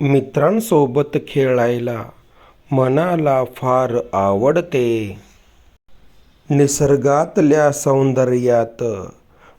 मित्रांसोबत खेळायला मनाला फार आवडते. निसर्गातल्या सौंदर्यात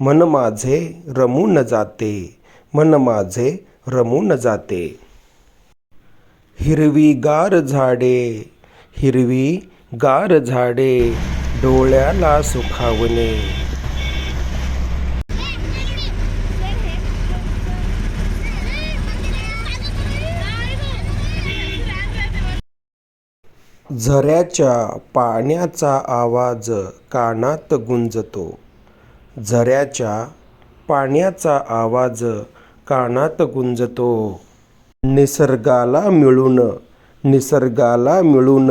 मन माझे रमून जाते मन माझे रमून जाते. हिरवी गार झाडे हिरवी गार झाडे डोळ्याला सुखावणे. झऱ्याच्या पाण्याचा आवाज कानात गुंजतो. झऱ्याच्या पाण्याचा आवाज कानात गुंजतो. निसर्गाला मिळून निसर्गाला मिळून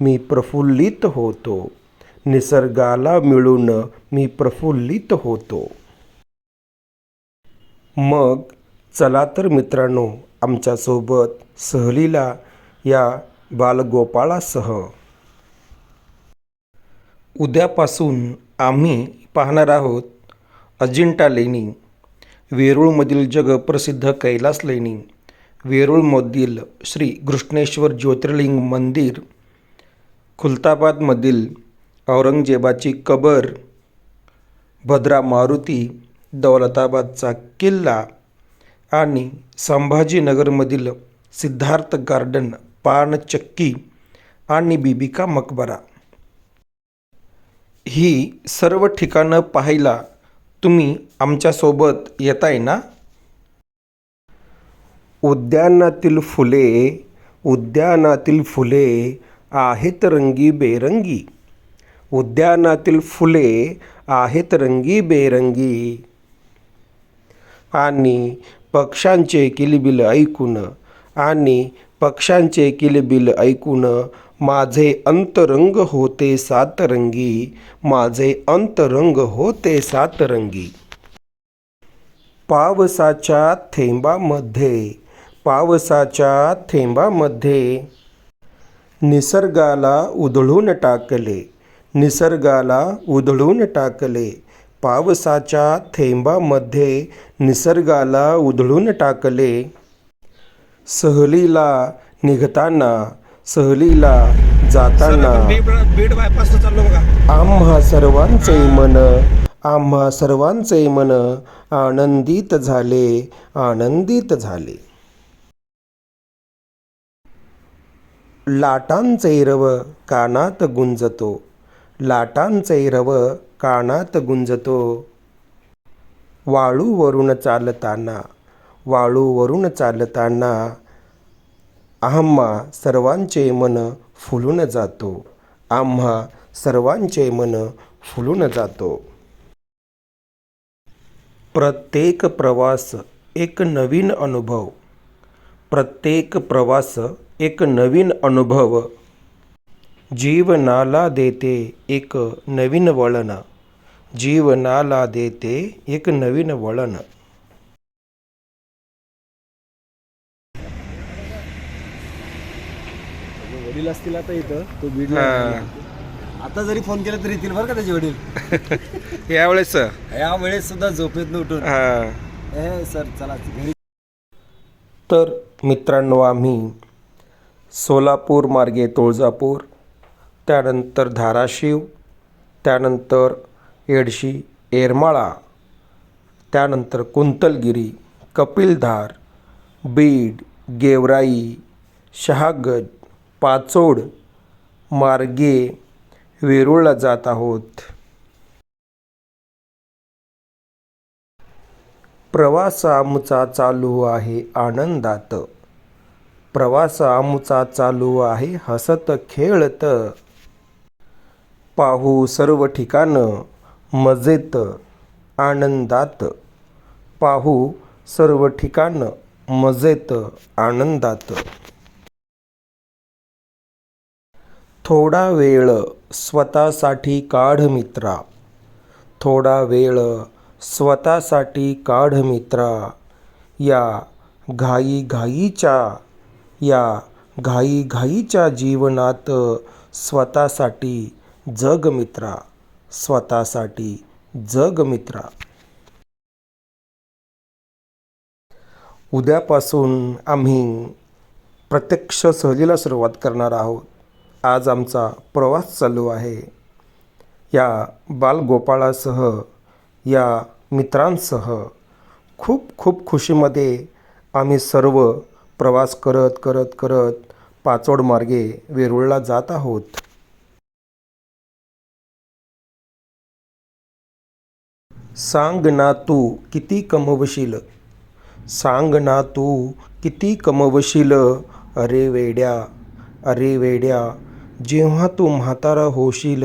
मी प्रफुल्लित होतो. निसर्गाला मिळून मी प्रफुल्लित होतो. मग चला तर मित्रांनो आमच्यासोबत सहलीला या बालगोपाळासह. उद्यापासून आम्ही पाहणार आहोत अजिंठा लेणी वेरूळमधील जगप्रसिद्ध कैलास लेणी वेरूळमधील श्री घृष्णेश्वर ज्योतिर्लिंग मंदिर खुलताबादमधील औरंगजेबाची कबर भद्रा मारुती दौलताबादचा किल्ला आणि संभाजीनगरमधील सिद्धार्थ गार्डन पानचक्की आणि बीबिका मकबरा. ही सर्व ठिकाणं पाहायला तुम्ही आमच्यासोबत येताय ना? उद्यानातील फुले उद्यानातील फुले आहेत रंगी बेरंगी. उद्यानातील फुले आहेत रंगी बेरंगी. आणि पक्ष्यांचे किलबिल ऐकून आणि पक्ष्यांचे किलबिल ऐकून माझे अंतरंग होते सातरंगी माझे अंतरंग होते सातरंगी. पावसाच्या थेंबामध्ये पावसाच्या थेंबामध्ये निसर्गाला उधळून टाकले निसर्गाला उधळून टाकले. पावसाच्या थेंबामध्ये निसर्गाला उधळून टाकले. सहलीला निघताना सहलीला जाताना बीड बायपास चाललो बघा. आम्हा सर्वांचे मन आम्हा सर्वांचे मन आनंदित झाले आनंदित झाले. लाटांचे रव कानात गुंजतो लाटांचे रव कानात गुंजतो. वाळूवरून चालताना वाळूवरून चालताना आम्हा सर्वांचे मन फुलून जातो. आम्हा सर्वांचे मन फुलून जातो. प्रत्येक प्रवास एक नवीन अनुभव. प्रत्येक प्रवास एक नवीन अनुभव. जीवनाला देते एक नवीन वळण. जीवनाला देते एक नवीन वळण. वडील असतील आता इथं तो बीडला आता जरी फोन केला तरी येतील बरं का त्याचे वडील? यावेळेस. या वेळेस सुद्धा झोपेत उठून ए सर चला घरी. तर मित्रांनो आम्ही सोलापूर मार्गे तुळजापूर त्यानंतर धाराशिव त्यानंतर येडशी येरमाळा त्यानंतर कुंतलगिरी कपिलधार बीड गेवराई शहागड पाचोड मार्गे वेरूळला जात आहोत. प्रवास आमचा चालू आहे आनंदात. प्रवास आमचा चालू आहे हसत खेळत. पाहू सर्व ठिकाणं मजेत आनंदात. पाहू सर्व ठिकाणं मजेत आनंदात. थोडा वेळ स्वतःसाठी काढ मित्रा. थोडा वेळ स्वतःसाठी काढ मित्रा. या घाई घाईच्या या घाई घाईच्या जीवनात स्वतःसाठी जग मित्रा. स्वतःसाठी जग मित्रा. उद्यापासून आम्ही प्रत्यक्ष सहलीला सुरुवात करणार आहोत. आज आमचा प्रवास चालू आहे. या बालगोपाळासह या मित्रांसह खूप खूप खुशीमध्ये आम्ही सर्व प्रवास करत करत करत पाचोड मार्गे वेरूळला जात आहोत. सांग ना तू किती कमवशील? सांग ना तू किती कमवशील? अरे वेड्या अरे वेड्या जेव्हा तू म्हातारा होशील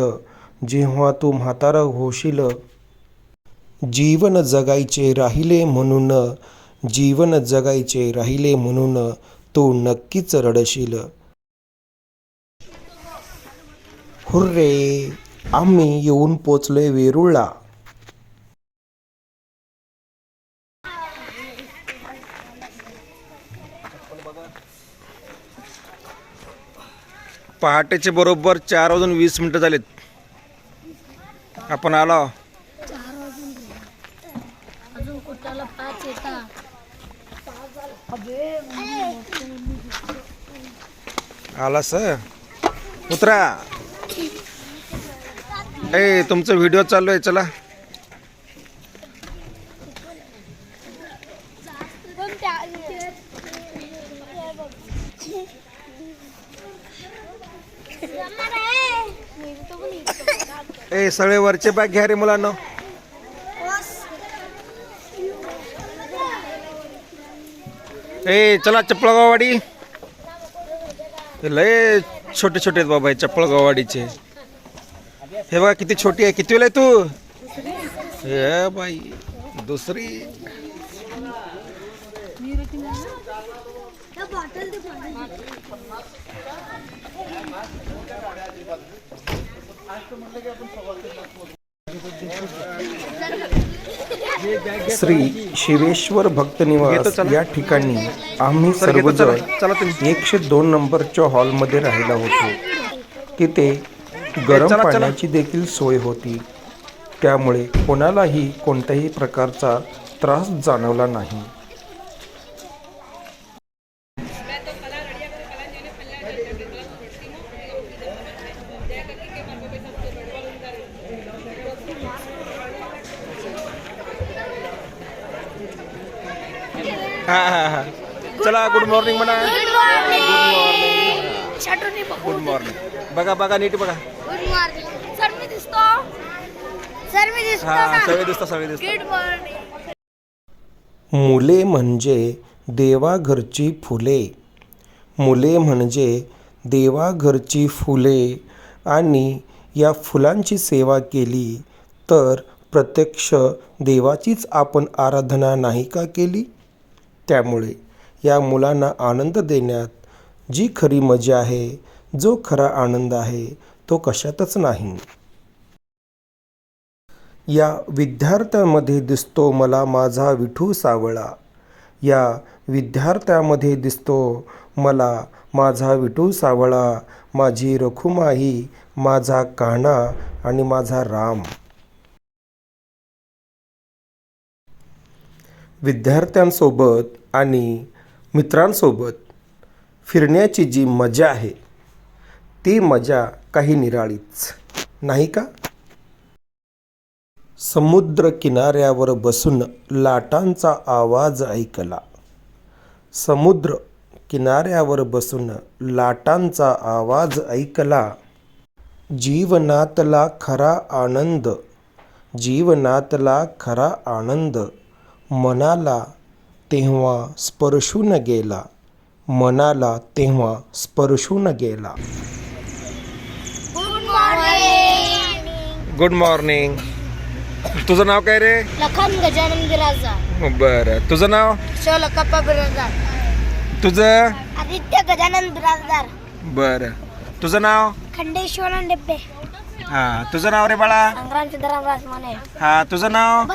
जेव्हा तू म्हातारा होशील जीवन जगायचे राहिले म्हणून जीवन जगायचे राहिले म्हणून तू नक्कीच रडशील. हुर्रे आम्ही येऊन पोचलोय वेरूळला. पहाटेचे बरोबर चार वाजून वीस मिनिटं झालेत. आपण आलो आला सर. उतरा. ए तुमचा व्हिडिओ चालू आहे चला. ए सगळे वरचे बॅग घ्या रे मुलांना. ए चला चप्पळगाववाडी लय छोटे छोटे आहेत बाबा हे चप्पळगाववाडीचे हे बघा किती छोटी आहे किती वेळ आहे तू? हे बाई दुसरी. श्री शिवेश्वर भक्त निवास. या ठिकाणी आम्ही. सर्वजण. एकशे दोन नंबरच्या हॉलमध्ये राहिला होतो तिथे गरम. पाण्याची देखील सोय होती त्यामुळे कोणालाही कोणत्याही प्रकारचा त्रास जाणवला नाही मॉर्निंग म्हणा गुड मॉर्निंग गुड मॉर्निंग बघा बघा नीट बघा गुड मॉर्निंग सर मी दिसतो सर मी दिसतो हा सगळे दिसता सगळे दिसता गुड मॉर्निंग मुले म्हणजे देवाघरची फुले. मुले म्हणजे देवाघरची फुले. आणि या फुलांची सेवा केली तर प्रत्यक्ष देवाचीच आपण आराधना नाही का केली? त्यामुळे या मुलांना आनंद देण्यात जी खरी मजा आहे जो खरा आनंद आहे तो कशातच नाही. या विद्यार्थ्यामध्ये दिसतो मला माझा विठू सावळा. या विद्यार्थ्यामध्ये दिसतो मला माझा विठू सावळा माझी रखुमाई माझा कान्हा आणि माझा राम. विद्यार्थ्यांसोबत आणि मित्रांसोबत फिरण्याची जी मजा आहे ती मजा काही निराळीच नाही का? समुद्र किनाऱ्यावर बसून लाटांचा आवाज ऐकला. समुद्र किनाऱ्यावर बसून लाटांचा आवाज ऐकला. जीवनातला खरा आनंद जीवनातला खरा आनंद मनाला तेव्हा स्पर्शून गेला. मनाला तेव्हा स्पर्शून गेला. गुड मॉर्निंग तुझं नाव काय रे? लखन गजानन बिराजा बरं. तुझं नाव? शो लकप्पा बिराजदार तुझं? आदित्य गजानन बिराजदार. बरं. तुझं नाव? खंडेश्वरन डेब्बे. हा तुझं नाव रे बाळा? संग्राम सिद्धराम राजमाने हा तुझं नाव?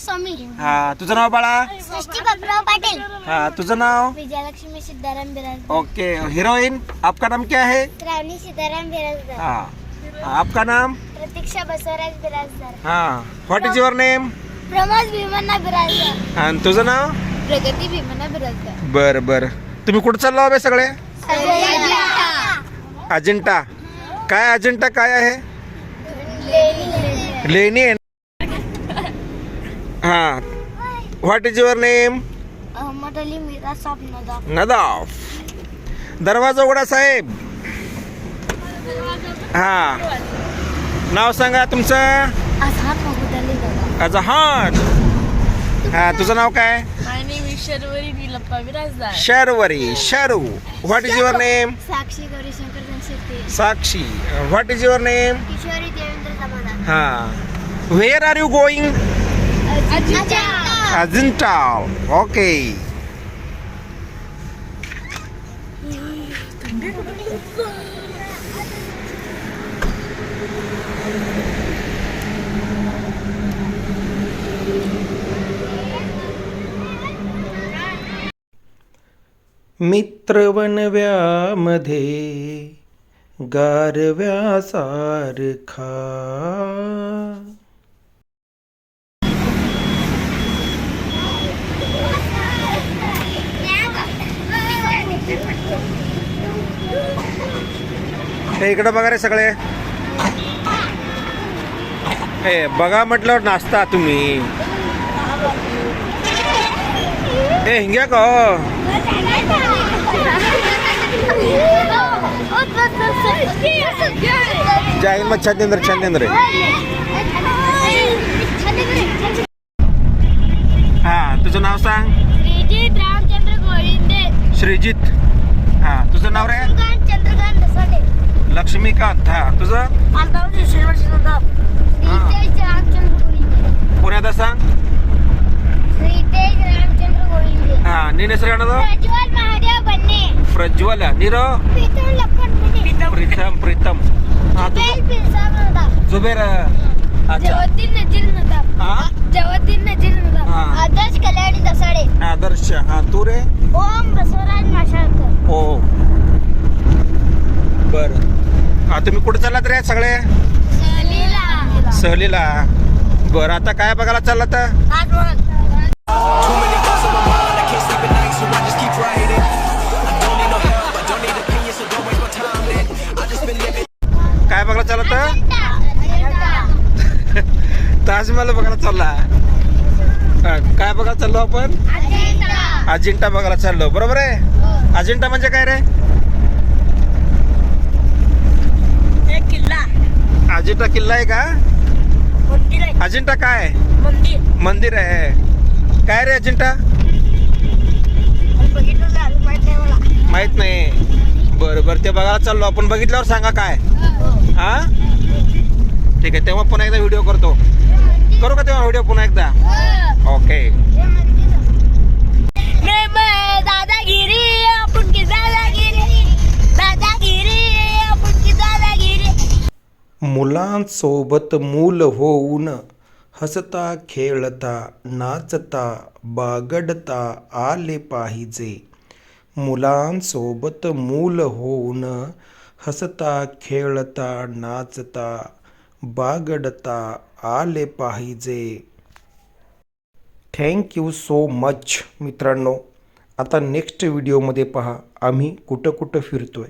स्वामी. हा तुझं नाव बाळा? सृष्टी बाबराव पाटील. हा तुझं नाव? विजयलक्ष्मी सिद्धाराम बिराजदार. ओके हीरोइन आपका नाम क्या है? श्रावणी सीताराम बिराजदार. हाँ आपका नाम? प्रतीक्षा बसवराज बिराजदार. हाँ what is your name Pramod Bhimanna Birajdar. आणि तुझं नाव? प्रगती भीमना बिरजगाव बरं बरं. तुम्ही कुठं चाललो हवे सगळे? अजिंठा. काय अजिंठा काय आहे? लेणी आहे. हां. What is your name Ahmed Ali Meera साहब नदाब नदाफ. दरवाजा उघडा साहेब. हा. नाव सांगा तुमचं. महमूद अली अजहान हा तुझं नाव काय? My name is Sharwari Nilappa Virajda. Sharvari Sharu what is your name Sakshi Gaurishankar Janshetti Sakshi. What is your name Kishori हा. Where are you going Ajanta okay मित्रवनव्यामध्ये गारव्यासारखा हे इकडं बघा रे सगळे. हे बघा म्हटल्यावर नाचता तुम्ही. ए हिंग्या का? जय हिंद छंदेंद्र छंदेंद्र हा तुझं नाव सांग. श्रीजित रामचंद्र गोविंदे. श्रीजित. हा तुझं नाव रे? चंद्रकांत दसाडे. लक्ष्मीकांत हा तुझं? पुण्यात सांग. श्रीतेज रामचंद्र गोविंदे हा नी प्रज्वल प्रज्वल प्रीतम प्रीतम. जुबेर आदर्श कल्याणी दसाडे. आदर्श हा तू रे? ओम बसवराज ओ हो. बर. हा तुम्ही कुठे चाललात रे सगळे? सहलीला. सहलीला. बरं आता काय बघायला चाललात? ताजमहल बघायला चालला. हा, काय बघायला चाललो आपण? अजिंठा बघायला चाललो. बरोबर आहे? अजिंठा म्हणजे काय रे? किल्ला. अजिंठा किल्ला आहे का? अजिंठा काय? मंदिर. आहे. काय रे अजिंठा? माहीत नाही मला. माहीत नाही. बरं बरं. ते बघायला चाललो. आपण बघितल्यावर सांगा काय. हा. ठीक आहे. तेव्हा पुन्हा एकदा व्हिडिओ करतो. करू का तेव्हा व्हिडिओ पुन्हा एकदा? ओके दादागिरी आपण की दादागिरी. दादागिरी आपण की दादागिरी. मुलांसोबत मूल होऊन हसता खेळता नाचता बागडता आले पाहिजे. मुलांसोबत मूल होऊन हसता खेळता नाचता बागडता आले पाहिजे. थँक्यू सो मच मित्रांनो. आता नेक्स्ट व्हिडिओमध्ये पहा आम्ही कुठं कुठं फिरतोय.